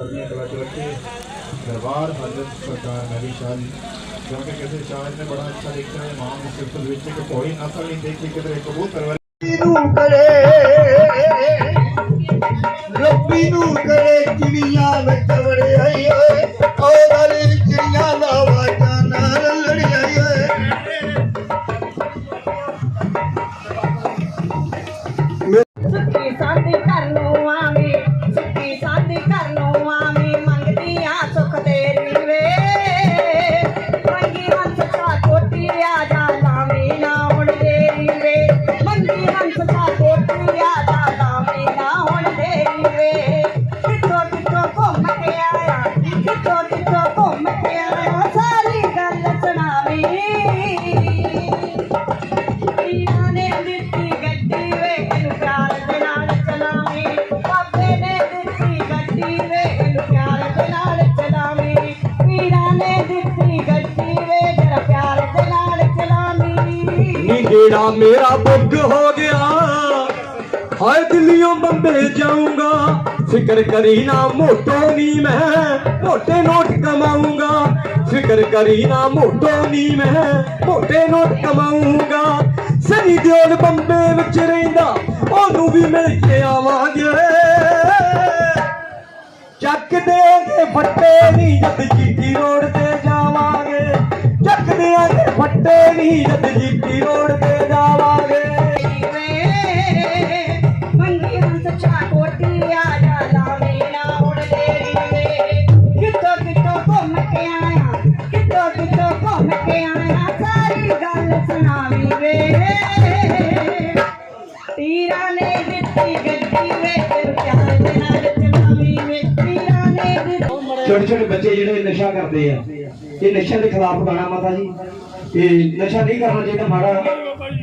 ਚੜ੍ਹਦੀਆਂ ਕਲਾ ਚ ਰੱਖੇ ਦਰਬਾਰ ਹਜ਼ਰਤ ਸਰਕਾਰ ਨਬੀ ਸ਼ਾਹ ਜੀ। ਕਿਉਂਕਿ ਕਿਸੇ ਸ਼ਾਇਰ ਨੇ ਬੜਾ ਅੱਛਾ ਲਿਖਿਆ ਹੈ ਵਿੱਚ ਕਿ ਕੋਈ ਨਸਲ ਨਹੀਂ ਦੇਖੀ, ਕਿਤੇ ਕਬੂਤਰ ਵਰਗੀ। ਨੂੰ ਕਰੇ, ਰੱਬੀ ਨੂੰ ਕਰੇ, ਚਿੜੀਆਂ ਵਿੱਚ ਵੜਿਆਈ ਓਏ ਓ ਨੀ ਮੇਰਾ ਬੁੱਗ ਹੋ ਗਿਆ, ਹਾਏ ਦਿੱਲੀੋਂ ਬੰਬੇ ਜਾਊਂਗਾ। ਫਿਕਰ ਕਰੀ ਨਾ ਮੋਟੋ ਨੀ ਮੈਂ, ਮੋਟੇ ਨੋਟ ਕਮਾਊਂਗਾ। ਫਿਕਰ ਕਰੀ ਨਾ ਮੋਟੋ ਨੀ ਮੈਂ, ਮੋਟੇ ਨੋਟ ਕਮਾਊਂਗਾ। ਸਨੀ ਦਿਓਲ ਬੰਬੇ ਵਿੱਚ ਰਹਿੰਦਾ, ਉਹਨੂੰ ਵੀ ਮਿਲ ਕੇ ਆਵਾਂਗੇ। ਚੱਕ ਦੇਾਂਗੇ ਫੱਟੇ ਨੀ ਜਦ ਜੀਟੀ ਰੋਡ ਤੇ ਜਾਵਾਂ। ਦੇਾਂਗੇ ਫੱਟੇ ਨੀ ਰੋਡ ਤੇ ਜਾਵਾਂਗੇ ਮੰਗੀ ਹੰਸ ਚਾ ਕੋਟੀ ਆ ਜਾ ਲਾਵੀਂ ਨਾ ਹੁਣ ਤੇਰੀ ਕਿੱਥੋਂ ਕਿੱਥੋਂ ਘੁੰਮ ਕੇ ਆਇਆ ਕਿੱਥੋਂ ਕਿੱਥੋਂ ਘੁੰਮ ਕੇ ਆਇਆ ਸਾਰੀ ਗੱਲ ਸੁਣਾਵੀਂ ਵੇ ਤੀਰਾਂ ਨੇ ਦਿੱਤੀ ਗੱਡੀ ਵੇ ਪਿਆਰ ਦੇ ਨਾਲ ਚਲਾਵੀਂ ਵੇ ਤੀਰਾਂ ਨੇ ਦਿੱਤੀ ਛੋਟੇ ਛੋਟੇ ਬੱਚੇ ਜਿਹੜੇ ਨਸ਼ਾ ਕਰਦੇ ਆ। ਇਹ ਨਸ਼ਿਆਂ ਦੇ ਖਿਲਾਫ ਗਾਣਾ ਮਾਤਾ ਜੀ। ਇਹ ਨਸ਼ਾ ਨਹੀਂ ਕਰਨਾ ਚਾਹੀਦਾ ਮਾੜਾ।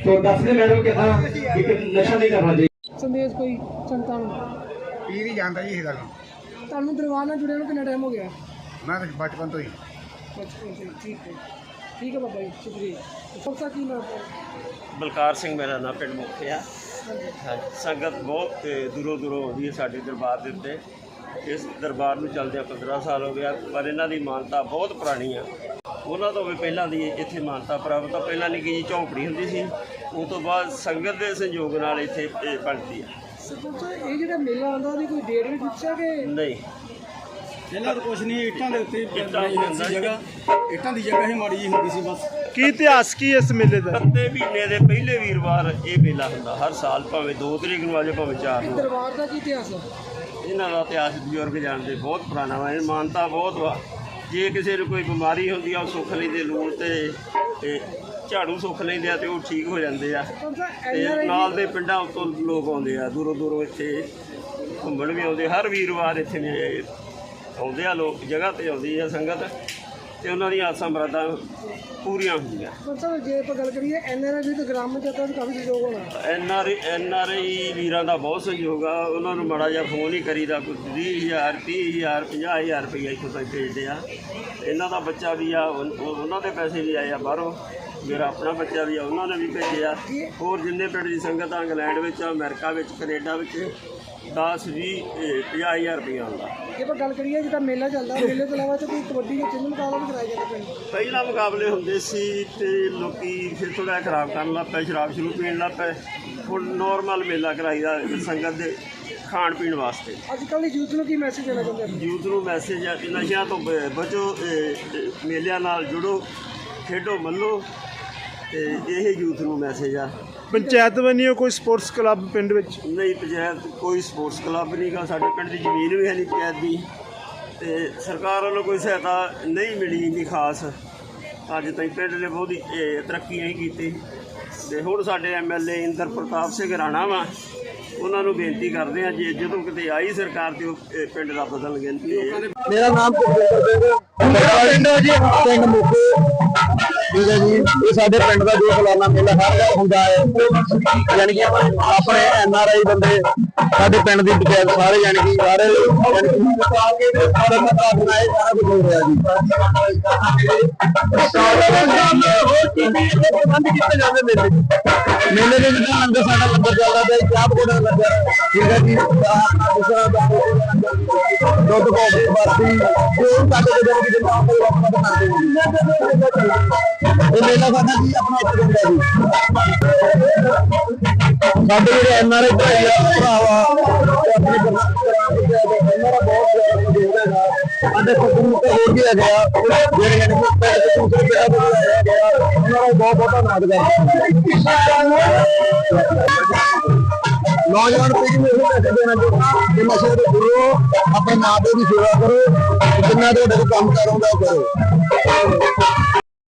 ਤੋਂ ਦੱਸਦੇ ਮੈਡਮ ਕਿ ਹਾਂ ਕਿ ਨਸ਼ਾ ਨਹੀਂ ਕਰਨਾ ਚਾਹੀਦਾ। ਸੰਦੇਸ਼ ਕੋਈ ਸੰਤਾਂ ਨੂੰ ਪੀ ਨਹੀਂ ਜਾਂਦਾ ਜੀ ਇਹ ਗੱਲ ਤੁਹਾਨੂੰ ਦਰਬਾਰ ਨਾਲ ਜੁੜੇ ਨੂੰ ਕਿੰਨਾ ਟਾਈਮ ਹੋ ਗਿਆ? ਮੈਂ ਤਾਂ ਬਚਪਨ ਤੋਂ ਹੀ। ਬਚਪਨ ਤੋਂ ਠੀਕ ਹੈ। ਠੀਕ ਹੈ ਬਾਬਾ ਜੀ ਸ਼ੁਕਰੀਆ। ਸਭਦਾ ਕੀ ਨਾਮ ਹੈ? ਬਲਕਾਰ ਸਿੰਘ ਮੇਰਾ ਨਾਮ ਪਿੰਡ ਮੁਖਿਆ। ਸੰਗਤ ਬਹੁਤ ਦੂਰੋਂ ਦੂਰੋਂ ਆਉਂਦੀ ਹੈ ਸਾਡੇ ਦਰਬਾਰ ਦੇ ਉੱਤੇ। ਇਸ ਦਰਬਾਰ ਨੂੰ ਚੱਲਦਿਆਂ 15 ਸਾਲ ਹੋ ਗਿਆ ਪਰ ਇਹਨਾਂ ਦੀ ਮਾਨਤਾ ਬਹੁਤ ਪੁਰਾਣੀ ਆ। ਉਹਨਾਂ ਤੋਂ ਵੀ ਪਹਿਲਾਂ ਦੀ ਇੱਥੇ ਮਾਨਤਾ ਪ੍ਰਾਪਤ ਆ। ਪਹਿਲਾਂ ਨਿੱਕੀ ਜਿਹੀ ਝੌਂਪੜੀ ਹੁੰਦੀ ਸੀ ਉਸ ਤੋਂ ਬਾਅਦ ਸੰਗਤ ਦੇ ਸੰਯੋਗ ਨਾਲ ਇੱਥੇ ਇਹ ਬਣਦੀ ਆ। ਇਹ ਜਿਹੜਾ ਮੇਲਾ ਆਉਂਦਾ ਉਹਦੀ ਕੋਈ ਡੇਟ ਵੀ ਕਿ? ਨਹੀਂ। ਇਹਨਾਂ ਦਾ ਕੁਛ ਨਹੀਂ ਇੱਟਾਂ ਦੇ ਉੱਤੇ ਜਗ੍ਹਾ। ਇੱਟਾਂ ਦੀ ਜਗ੍ਹਾ ਹੀ ਮਾੜੀ ਜੀ ਹੁੰਦੀ ਸੀ ਬਸ। ਕੀ ਇਤਿਹਾਸ ਕੀ ਇਸ ਮੇਲੇ ਦਾ? ਸੱਤੇ ਮਹੀਨੇ ਦੇ ਪਹਿਲੇ ਵੀਰਵਾਰ ਇਹ ਮੇਲਾ ਹੁੰਦਾ ਹਰ ਸਾਲ ਭਾਵੇਂ 2 ਤਰੀਕ ਨੂੰ ਆ ਜਾਏ ਭਾਵੇਂ 4 ਨੂੰ ਦਰਬਾਰ ਦਾ ਕੀ ਇਤਿਹਾਸ ਹੈ ਇਹਨਾਂ ਦਾ ਇਤਿਹਾਸ ਬਜ਼ੁਰਗ ਜਾਣਦੇ, ਬਹੁਤ ਪੁਰਾਣਾ ਵਾ, ਇਹ ਮਾਨਤਾ ਬਹੁਤ ਵਾ। ਜੇ ਕਿਸੇ ਨੂੰ ਕੋਈ ਬਿਮਾਰੀ ਹੁੰਦੀ ਆ, ਉਹ ਸੁੱਖ ਲੈਂਦੇ ਲੂਣ ਤੇ ਤੇ ਝਾੜੂ ਸੁੱਖ ਲੈਂਦੇ ਆ ਤੇ ਉਹ ਠੀਕ ਹੋ ਜਾਂਦੇ ਆ। ਸਪੋਜ਼ ਤੇ ਨਾਲ ਦੇ ਪਿੰਡਾਂ ਤੋਂ ਲੋਕ ਆਉਂਦੇ ਆ, ਦੂਰੋਂ ਦੂਰੋਂ ਇੱਥੇ ਘੁੰਮਣ ਵੀ ਆਉਂਦੇ ਹਰ ਵੀਰਵਾਰ ਇੱਥੇ ਨੇ ਆਉਂਦੇ ਆ ਲੋਕ, ਜਗ੍ਹਾ ਤੇ ਆਉਂਦੀ ਆ ਸੰਗਤ। ਤੇ ਉਹਨਾਂ ਦੀਆਂ ਆਸਾਂ ਮਰਾਦਾਂ ਪੂਰੀਆਂ ਹੁੰਦੀਆਂ। ਸਪੋਜ਼ ਜੇ ਆਪਾਂ ਗੱਲ ਕਰੀਏ ਐਨਆਰਆਈ ਵੀ ਤਾਂ ਗ੍ਰਾਮ ਪੰਚਾਇਤਾਂ ਵਿੱਚ ਕਾਫੀ ਸਹਿਯੋਗ ਹੋਣਾ। N R N R I ਵੀਰਾਂ ਦਾ ਬਹੁਤ ਸਹਿਯੋਗ ਆ। ਉਹਨਾਂ ਨੂੰ ਮਾੜਾ ਜਿਹਾ ਫੋਨ ਹੀ ਕਰੀਦਾ ਕੋਈ 20000 30000 50000 ਰੁਪਈਆ ਇੱਥੋਂ ਤੱਕ ਭੇਜਦੇ ਆ। ਇਹਨਾਂ ਦਾ ਬੱਚਾ ਵੀ ਆ ਉਨ- ਉਹ- ਉਹਨਾਂ ਦੇ ਪੈਸੇ ਵੀ ਆਏ ਆ ਬਾਹਰੋਂ। ਮੇਰਾ ਆਪਣਾ ਬੱਚਾ ਵੀ ਆ ਉਹਨਾਂ ਨੇ ਵੀ ਭੇਜਿਆ। ਹੋਰ ਜਿੰਨੇ ਪਿੰਡ ਦੀ ਸੰਗਤ ਆ ਇੰਗਲੈਂਡ ਵਿੱਚ ਅਮਰੀਕਾ ਵਿੱਚ ਕੈਨੇਡਾ ਵਿੱਚ 10 20 50000 ਰੁਪਈਆ ਆਉਂਦਾ ਜੇ ਆਪਾਂ ਗੱਲ ਕਰੀਏ ਜਿੱਦਾਂ ਮੇਲਾ ਚੱਲਦਾ ਮੇਲੇ ਤੋਂ ਇਲਾਵਾ ਤਾਂ ਕੋਈ ਕਬੱਡੀ ਜਾਂ ਚਿੰਨ ਮੁਕਾਬਲਾ ਵੀ ਕਰਾਇਆ ਜਾਂਦਾ ਪਿੰਡ? ਪਹਿਲਾਂ ਮੁਕਾਬਲੇ ਹੁੰਦੇ ਸੀ ਤੇ ਲੋਕੀ ਫਿਰ ਥੋੜਾ ਖਰਾਬ ਕਰਨ ਲੱਗ ਪਏ ਸ਼ਰਾਬ ਸ਼ੁਰੂ ਪੀਣ ਲੱਗ ਪਏ। ਹੁਣ ਨਾਰਮਲ ਮੇਲਾ ਕਰਾਈਦਾ ਸੰਗਤ ਦੇ ਖਾਣ ਪੀਣ ਵਾਸਤੇ। ਅੱਜ ਕੱਲ੍ਹ ਦੀ ਯੂਥ ਨੂੰ ਕੀ ਮੈਸੇਜ ਦੇਣਾ ਚਾਹੁੰਦੇ ਹੋ? ਯੂਥ ਨੂੰ ਮੈਸੇਜ ਹੈ ਕਿ ਨਸ਼ਿਆਂ ਤੋਂ ਬ- ਬਚੋ ਇਹ- ਇਹ ਮੇਲਿਆਂ ਨਾਲ ਜੁੜੋ ਖੇਡੋ ਮੱਲੋ। ਤੇ ਇਹ ਯੂਥ ਨੂੰ ਮੈਸੇਜ ਆ। ਪੰਚਾਇਤ ਬਣੀ ਕੋਈ ਸਪੋਰਟਸ ਕਲੱਬ ਪਿੰਡ ਵਿੱਚ? ਨਹੀਂ ਪੰਚਾਇਤ ਕੋਈ ਸਪੋਰਟਸ ਕਲੱਬ ਨਹੀਂਗਾ ਸਾਡੇ ਪਿੰਡ ਦੀ ਜ਼ਮੀਨ ਵੀ ਹੈ ਨਹੀਂ ਪੰਚਾਇਤ ਦੀ। ਤੇ ਸਰਕਾਰ ਵੱਲੋਂ ਕੋਈ ਸਹਾਇਤਾ ਨਹੀਂ ਮਿਲੀ ਇੰਨੀ ਖਾਸ। ਅੱਜ ਤਾਈਂ ਪਿੰਡ ਨੇ ਬਹੁਤੀ ਤਰੱਕੀ ਨਹੀਂ ਕੀਤੀ। ਤੇ ਹੁਣ ਸਾਡੇ ਐਮਐਲਏ ਇੰਦਰ ਪ੍ਰਤਾਪ ਸਿੰਘ ਰਾਣਾ ਵਾ ਉਹਨਾਂ ਨੂੰ ਬੇਨਤੀ ਕਰਦੇ ਆ ਜੇ ਜਦੋਂ ਕਿਤੇ ਆਈ ਸਰਕਾਰ ਤੇ ਉਹ ਪਿੰਡ ਦਾ ਬਦਲਣਗੇ ਤੇ ਮੇਰਾ ਨਾਮ ਭੁਪਿੰਦਰ ਸਿੰਘ ਮੇਰਾ ਪਿੰਡ ਜੀ। ਪਿੰਡ ਮੁਖੇ। ਠੀਕ ਹੈ ਜੀ। ਇਹ ਸਾਡੇ ਪਿੰਡ ਦਾ ਜੋ ਫਲਾਨਾ ਮੇਲਾ ਹਰ ਵਾਰ ਹੁੰਦਾ ਹੈ। ਯਾਨੀ ਕਿ ਆਪਣੇ ਐਨ ਆਰ ਆਈ ਬੰਦੇ, ਸਾਡੇ ਪਿੰਡ ਦੀ ਪੰਚਾਇਤ ਸਾਰੇ ਯਾਨੀ ਕਿ ਸਾਰੇ ਯਾਨੀ ਕਿ ਸਾਰੇ ਮਤਾ ਬਣਾਏ ਸਾਰਾ ਕੁਝ ਹੋ ਰਿਹਾ ਜੀ ਮੇਲੇ ਮੇਲੇ ਦੇ ਵਿੱਚ ਲੰਗਰ ਸਾਡਾ ਲੰਗਰ ਚੱਲਦਾ ਤੇ ਚਾਹ ਪਕੌੜਾ ਲੰਗਰ। ਠੀਕ ਹੈ ਜੀ। ਦੂਸਰਾ ਦੁੱਧ ਕੋਫੀ ਬਰਫੀ, ਜੋ ਸਾਡੇ ਦੇ ਜਿਹੜੇ ਜਿੰਨਾ ਆਪਾਂ ਆਪਣਾ ਕਰਦੇ ਹਾਂ ਇਹ ਮੇਲਾ ਸਾਡਾ ਜੀ ਆਪਣਾ ਇੱਕ ਦਿਨ ਦਾ ਜੀ ਸਾਡੇ ਜਿਹੜੇ ਐਨ ਆਰ ਆਈ ਭਾਈ ਆ ਭਰਾਵਾ ਤੇ ਆਪਣੇ ਇਹਨਾਂ ਬਹੁਤ ਜ਼ਿਆਦਾ ਸਾਡੇ ਸਤਿਗੁਰੂ ਤੇ ਹੋਰ ਵੀ ਹੈਗੇ ਆ ਜਿਹੜੇ ਯਾਨੀ ਕਿ ਪਿੰਡ ਦੂਸਰੇ ਪਿੰਡਾਂ ਤੋਂ ਵੀ ਉਹਨਾਂ ਦਾ ਬਹੁਤ ਬਹੁਤ ਧੰਨਵਾਦ ਕਰਦਾ ਹਾਂ ਨੌਜਵਾਨ ਪੀੜ੍ਹੀ ਨੂੰ ਇਹ ਮੈਸੇਜ ਦੇਣਾ ਚਾਹੁੰਦਾ ਕਿ ਨਸ਼ੇ ਤੋਂ ਦੂਰ ਆਪਣੇ ਮਾਂ ਪਿਓ ਦੀ ਸੇਵਾ ਕਰੋ ਜਿੰਨਾ ਤੁਹਾਡੇ ਕੋਲ ਕੰਮ ਕਰ ਆਉਂਦਾ ਕਰੋ